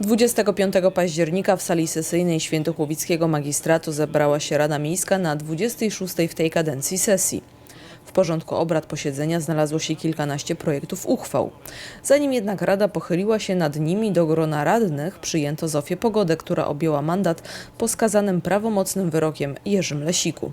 25 października w sali sesyjnej Świętochłowickiego Magistratu zebrała się Rada Miejska na 26 w tej kadencji sesji. W porządku obrad posiedzenia znalazło się kilkanaście projektów uchwał. Zanim jednak Rada pochyliła się nad nimi, do grona radnych przyjęto Zofię Pogodę, która objęła mandat po skazanym prawomocnym wyrokiem Jerzym Lesiku.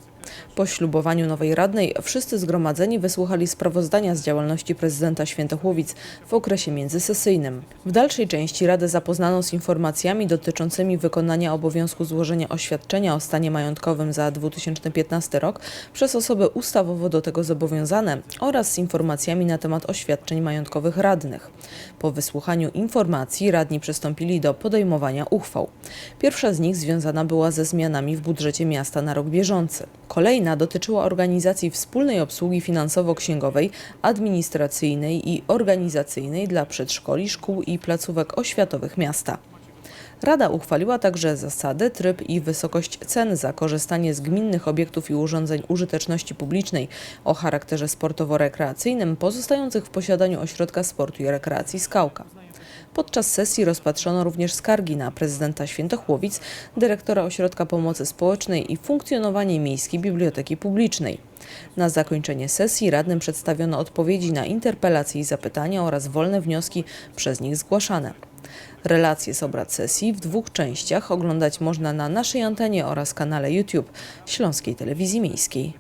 Po ślubowaniu nowej radnej wszyscy zgromadzeni wysłuchali sprawozdania z działalności prezydenta Świętochłowic w okresie międzysesyjnym. W dalszej części Radę zapoznano z informacjami dotyczącymi wykonania obowiązku złożenia oświadczenia o stanie majątkowym za 2015 rok przez osoby ustawowo do tego zobowiązane oraz z informacjami na temat oświadczeń majątkowych radnych. Po wysłuchaniu informacji radni przystąpili do podejmowania uchwał. Pierwsza z nich związana była ze zmianami w budżecie miasta na rok bieżący. Kolejna dotyczyła organizacji wspólnej obsługi finansowo-księgowej, administracyjnej i organizacyjnej dla przedszkoli, szkół i placówek oświatowych miasta. Rada uchwaliła także zasady, tryb i wysokość cen za korzystanie z gminnych obiektów i urządzeń użyteczności publicznej o charakterze sportowo-rekreacyjnym pozostających w posiadaniu Ośrodka Sportu i Rekreacji Skałka. Podczas sesji rozpatrzono również skargi na prezydenta Świętochłowic, dyrektora Ośrodka Pomocy Społecznej i funkcjonowanie Miejskiej Biblioteki Publicznej. Na zakończenie sesji radnym przedstawiono odpowiedzi na interpelacje i zapytania oraz wolne wnioski przez nich zgłaszane. Relacje z obrad sesji w dwóch częściach oglądać można na naszej antenie oraz kanale YouTube Śląskiej Telewizji Miejskiej.